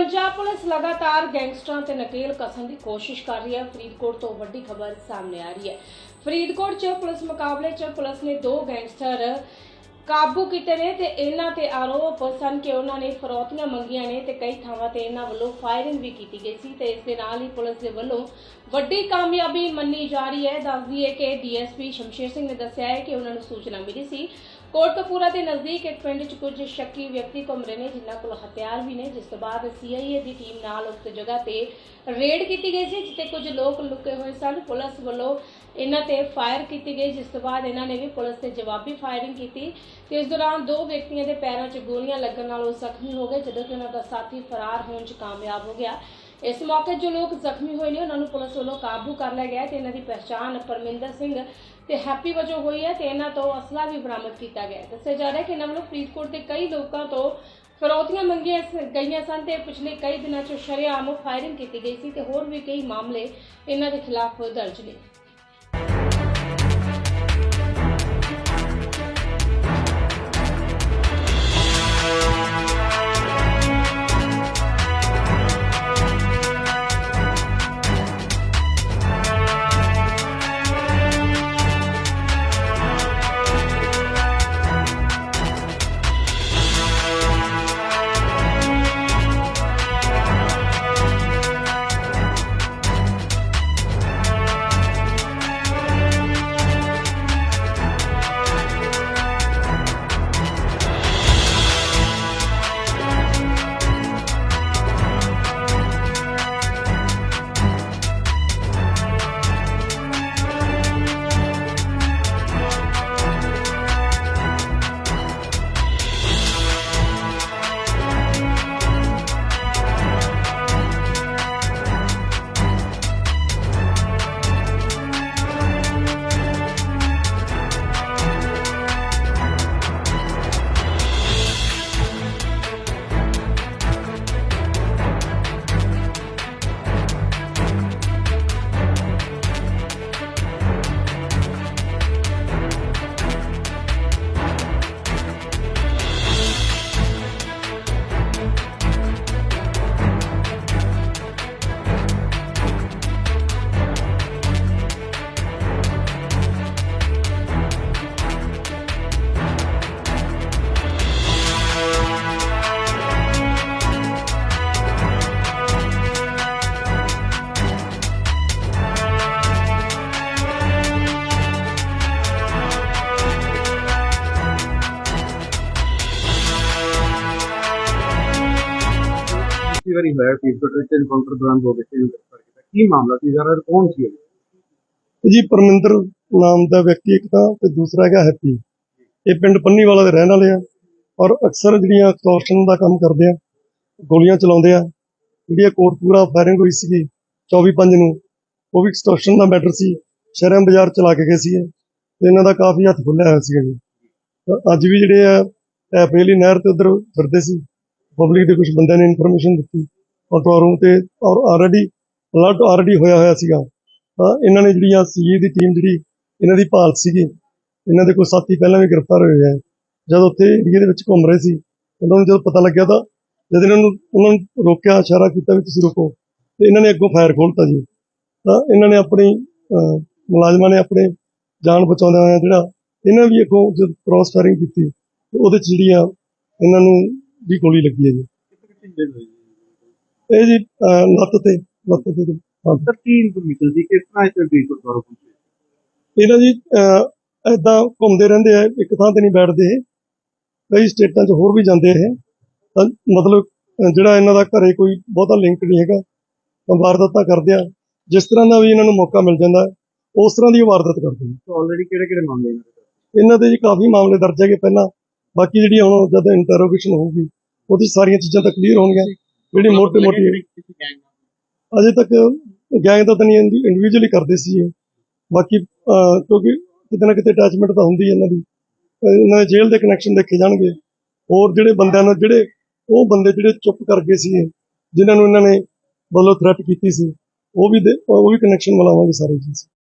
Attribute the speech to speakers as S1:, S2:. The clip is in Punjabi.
S1: ਪੰਜਾਬ ਪੁਲਿਸ ਲਗਾਤਾਰ ਗੈਂਗਸਟਰਾਂ ਤੇ ਨਕੇਲ ਕਸਣ ਦੀ ਕੋਸ਼ਿਸ਼ ਕਰ ਰਹੀ ਹੈ। ਫਰੀਦਕੋਟ ਤੋਂ ਵੱਡੀ ਖਬਰ ਸਾਹਮਣੇ ਆ ਰਹੀ ਹੈ। ਫਰੀਦਕੋਟ 'ਚ ਪੁਲਿਸ ਮੁਕਾਬਲੇ 'ਚ ਪੁਲਿਸ ਨੇ ਦੋ ਗੈਂਗਸਟਰ ਕਾਬੂ ਕੀਤੇ ਨੇ ਤੇ ਇਹਨਾਂ ਤੇ ਆਰੋਪ ਸਨ ਕਿ ਉਹਨਾਂ ਨੇ ਫਰੋਤੀਆਂ ਮੰਗੀਆਂ ਨੇ ਤੇ ਕਈ ਥਾਵਾਂ ਤੇ ਇਹਨਾਂ ਵੱਲੋਂ ਫਾਇਰਿੰਗ ਵੀ ਕੀਤੀ ਗਈ ਸੀ ਤੇ ਇਸ ਦੇ ਨਾਲ ਹੀ ਪੁਲਿਸ ਦੇ ਵੱਲੋਂ ਵੱਡੀ ਕਾਮਯਾਬੀ ਮੰਨੀ ਜਾ ਰਹੀ ਹੈ। ਦੱਸਦੀ ਹੈ ਕਿ ਡੀਐਸਪੀ ਸ਼ਮਸ਼ੇਰ ਸਿੰਘ ਨੇ ਦੱਸਿਆ ਹੈ ਕਿ ਉਹਨਾਂ ਨੂੰ ਸੂਚਨਾ ਮਿਲੀ ਸੀ ਕੋਟਕਪੂਰਾ ਦੇ ਨਜ਼ਦੀਕ ਇੱਕ ਪਿੰਡ 'ਚ ਕੁਝ ਸ਼ੱਕੀ ਵਿਅਕਤੀ ਘੁੰਮ ਰਹੇ ਨੇ, ਜਿਨ੍ਹਾਂ ਕੋਲ ਹਥਿਆਰ ਵੀ ਨੇ। ਜਿਸ ਤੋਂ ਬਾਅਦ ਸੀਆਈਏ ਦੀ ਟੀਮ ਨਾਲ ਉਕਤ ਜਗ੍ਹਾ ਤੇ ਰੇਡ ਕੀਤੀ ਗਈ ਸੀ, ਜਿੱਥੇ ਕੁਝ ਲੋਕ ਲੁਕੇ ਹੋਏ ਸਨ। ਪੁਲਿਸ ਵੱਲੋਂ ਇਹਨਾਂ ਤੇ ਫਾਇਰ ਕੀਤੀ ਗਈ। ਜਿਸ ਤੋਂ ਬਾਅਦ ਇਹਨਾਂ ਨੇ ਵੀ ਪੁਲਿਸ ਤੇ ਜਵਾਬੀ ਫਾਇਰਿੰਗ ਕੀਤੀ ਤੇ ਇਸ ਦੌਰਾਨ ਦੋ ਵਿਅਕਤੀਆਂ ਦੇ ਪੈਰਾਂ 'ਚ ਗੋਲੀਆਂ ਲੱਗਣ ਨਾਲ ਉਹ ਜ਼ਖਮੀ ਹੋ ਗਏ, ਜਦੋਂ ਕਿ ਉਹਨਾਂ ਦਾ ਸਾਥੀ ਫਰਾਰ ਹੋਣ 'ਚ ਕਾਮਯਾਬ ਹੋ ਗਿਆ। ਇਸ ਮੌਕੇ ਜੋ ਲੋਕ ਜ਼ਖਮੀ ਹੋਏ ਨੇ, ਉਹਨਾਂ ਨੂੰ ਪੁਲਿਸ ਵੱਲੋਂ ਕਾਬੂ ਕਰ ਲਿਆ ਗਿਆ ਹੈ ਤੇ ਇਹਨਾਂ ਦੀ ਪਛਾਣ ਪਰਮਿੰਦਰ ਸਿੰਘ ਤੇ ਹੈਪੀ ਵਜੋਂ ਹੋਈ ਹੈ ਤੇ ਇਹਨਾਂ ਤੋਂ ਅਸਲਾ ਵੀ ਬਰਾਮਦ ਕੀਤਾ ਗਿਆ ਹੈ। ਦੱਸਿਆ ਜਾ ਰਿਹਾ ਹੈ ਕਿ ਇਹਨਾਂ ਵੱਲੋਂ ਫਰੀਦਕੋਟ ਦੇ ਕਈ ਲੋਕਾਂ ਤੋਂ ਫਿਰੌਤੀਆਂ ਮੰਗੀਆਂ ਸ- ਗਈਆਂ ਸਨ ਤੇ ਪਿਛਲੇ ਕਈ ਦਿਨਾਂ 'ਚ ਸ਼ਰੇਆਮ ਫਾਇਰਿੰਗ ਕੀਤੀ ਗਈ ਸੀ ਤੇ ਹੋਰ ਵੀ ਕਈ ਮਾਮਲੇ ਇਹਨਾਂ ਦੇ ਖਿਲਾਫ ਦਰਜ ਨੇ।
S2: ਪਿਛਲੀ ਵਾਰੀ ਹੋਇਆ ਫਰੀਦਕੋਟ ਵਿੱਚ ਐਨਕਾਊਂਟਰ ਦੌਰਾਨ ਦੋ ਵਿਅਕਤੀ ਨੂੰ ਗ੍ਰਿਫਤਾਰ ਕੀਤਾ। ਕੀ ਮਾਮਲਾ ਸੀ? ਜ਼ਰਾ ਕੌਣ ਸੀ ਇਹ?
S3: ਜੀ, ਪਰਮਿੰਦਰ ਨਾਮ ਦਾ ਵਿਅਕਤੀ ਇੱਕ ਤਾਂ ਤੇ ਦੂਸਰਾ ਹੈਗਾ ਹੈਪੀ। ਇਹ ਪਿੰਡ ਪੰਨੀ ਵਾਲਾ ਦੇ ਰਹਿਣ ਵਾਲੇ ਆ ਔਰ ਅਕਸਰ ਜਿਹੜੀਆਂ ਐਕਸਟੋਰਸ਼ਨ ਦਾ ਕੰਮ ਕਰਦੇ ਆ, ਗੋਲੀਆਂ ਚਲਾਉਂਦੇ ਆ, ਜਿਹੜੀ ਕੋਟਪੂਰਾ ਫਾਇਰਿੰਗ ਹੋਈ ਸੀਗੀ 24/5 ਨੂੰ, ਉਹ ਵੀ ਐਕਸਟੋਰਸ਼ਨ ਦਾ ਮੈਟਰ ਸੀ ਸ਼ਹਿਰਾਂ ਬਾਜ਼ਾਰ ਚਲਾ ਕੇ ਗਏ ਸੀ ਤੇ ਇਹਨਾਂ ਦਾ ਕਾਫੀ ਹੱਥ ਖੁੱਲਿਆ ਹੋਇਆ ਸੀਗਾ ਜੀ। ਅੱਜ ਵੀ ਜਿਹੜੇ ਆ ਐਪਰੇਲੀ ਨਹਿਰ ਤੇ ਉਧਰ ਫਿਰਦੇ ਸੀ ਪਬਲਿਕ ਦੇ ਕੁਝ ਬੰਦਿਆਂ ਨੇ ਇਨਫੋਰਮੇਸ਼ਨ ਦਿੱਤੀ। ਕੰਟਰੋਲ ਰੂਮ ਤੇ ਔਰ ਆਲਰੇਡੀ ਅਲਰਟ ਆਲਰੇਡੀ ਹੋਇਆ ਹੋਇਆ ਸੀਗਾ। ਤਾਂ ਇਹਨਾਂ ਨੇ ਜਿਹੜੀਆਂ ਸੀਏ ਦੀ ਟੀਮ ਜਿਹੜੀ, ਇਹਨਾਂ ਦੀ ਭਾਲ ਸੀਗੀ। ਇਹਨਾਂ ਦੇ ਕੋਈ ਸਾਥੀ ਪਹਿਲਾਂ ਵੀ ਗ੍ਰਿਫਤਾਰ ਹੋਏ ਹੋਏ ਆ। ਜਦ ਉੱਥੇ ਏਰੀਏ ਦੇ ਵਿੱਚ ਘੁੰਮ ਰਹੇ ਸੀ, ਉਹਨਾਂ ਨੂੰ ਜਦੋਂ ਪਤਾ ਲੱਗਿਆ ਤਾਂ ਜਦ ਇਹਨਾਂ ਨੂੰ, ਉਹਨਾਂ ਨੂੰ ਰੋਕਿਆ, ਇਸ਼ਾਰਾ ਕੀਤਾ ਵੀ ਤੁਸੀਂ ਰੁਕੋ। ਤੇ ਇਹਨਾਂ ਨੇ ਅੱਗੋਂ ਫਾਇਰ ਖੋਲਤਾ ਜੀ। ਤਾਂ ਇਹਨਾਂ ਨੇ ਆਪਣੀ ਮੁਲਾਜ਼ਮਾਂ ਨੇ ਆਪਣੇ ਜਾਨ ਬਚਾਉਂਦੇ ਹੋਇਆ ਜਿਹੜਾ ਇਹਨਾਂ ਵੀ ਅੱਗੋਂ ਜਦ ਕ੍ਰਾਸ ਫਾਇਰਿੰਗ ਕੀਤੀ ਉਹਦੇ ਚ ਜਿਹੜੀਆਂ ਇਹਨਾਂ ਨੂੰ ਵੀ ਗੋਲੀ ਲੱਗੀ ਹੈ ਜੀ। ਇਹ ਜੀ ਅਹ, ਲੱਤ ਤੇ ਲੱਤ ਤੇ ਹਾਂ।
S2: ਸਰ ਕੀ ਇਨਫੋਰਮੇਸ਼ਨ ਸੀ? ਕਿਸ ਤਰ੍ਹਾਂ ਇਸ ਫਰੀਦਕੋਟ ਦੌਰਾ ਪਹੁੰਚੇ?
S3: ਇਹਨਾਂ ਜੀ ਐਦਾਂ ਘੁੰਮਦੇ ਰਹਿੰਦੇ ਆ ਇੱਕ ਥਾਂ ਤੇ ਨਹੀਂ ਬੈਠਦੇ ਇਹ। ਕਈ ਸਟੇਟਾਂ 'ਚ ਹੋਰ ਵੀ ਜਾਂਦੇ ਇਹ। ਤਾਂ ਮਤਲਬ ਅਹ, ਜਿਹੜਾ ਇਹਨਾਂ ਦਾ ਘਰੇ ਕੋਈ ਬਹੁਤਾ ਲਿੰਕ ਨਹੀਂ ਹੈਗਾ ਤਾਂ ਵਾਰਦਾਤਾਂ ਕਰਦੇ ਆ। ਜਿਸ ਤਰ੍ਹਾਂ ਦਾ ਵੀ ਇਹਨਾਂ ਨੂੰ ਮੌਕਾ ਮਿਲ ਜਾਂਦਾ ਹੈ, ਉਸ ਤਰ੍ਹਾਂ ਦੀ ਉਹ ਵਾਰਦਾਤ ਕਰਦੇ ਨੇ।
S2: ਆਲਰੇਡੀ ਕਿਹੜੇ ਕਿਹੜੇ ਮਾਮਲੇ ਨੇ
S3: ਇਹਨਾਂ ਦੇ ਜੀ ਕਾਫੀ ਮਾਮਲੇ ਦਰਜ ਹੈਗੇ ਪਹਿਲਾਂ। ਬਾਕੀ ਜਿਹੜੀ ਹੁਣ ਜਦ ਇੰਟਰੋਗੇਸ਼ਨ ਹੋਊਗੀ ਉਹਦੇ ਸਾਰੀਆਂ ਚੀਜ਼ਾਂ ਤਾਂ ਕਲੀਅਰ ਹੋਣਗੀਆਂ। ਜਿਹੜੀ ਮੋਟੀ ਮੋਟੀ
S2: ਨਾਲ
S3: ਅਜੇ ਤੱਕ ਗੈਂਗ ਦਾ ਤਾਂ ਨਹੀਂ ਇੰਡੀਵਿਜੂਅਲੀ ਕਰਦੇ ਸੀ ਇਹ। ਬਾਕੀ ਕਿਉਂਕਿ ਕਿਤੇ ਨਾ ਕਿਤੇ ਅਟੈਚਮੈਂਟ ਤਾਂ ਹੁੰਦੀ ਹੈ ਇਹਨਾਂ ਦੀ। ਇਹਨਾਂ ਦੇ ਜੇਲ੍ਹ ਦੇ ਕਨੈਕਸ਼ਨ ਦੇਖੇ ਜਾਣਗੇ। ਹੋਰ ਜਿਹੜੇ ਬੰਦਿਆਂ ਨੂੰ ਜਿਹੜੇ ਉਹ ਬੰਦੇ ਜਿਹੜੇ ਚੁੱਪ ਕਰ ਗਏ ਸੀ ਜਿਨ੍ਹਾਂ ਨੂੰ ਇਹਨਾਂ ਨੇ ਵੱਲੋਂ ਥ੍ਰੈਟ ਕੀਤੀ ਸੀ ਉਹ ਵੀ ਉਹ ਵੀ ਕਨੈਕਸ਼ਨ ਮਿਲਾਵਾਂਗੇ ਸਾਰੇ ਜੀ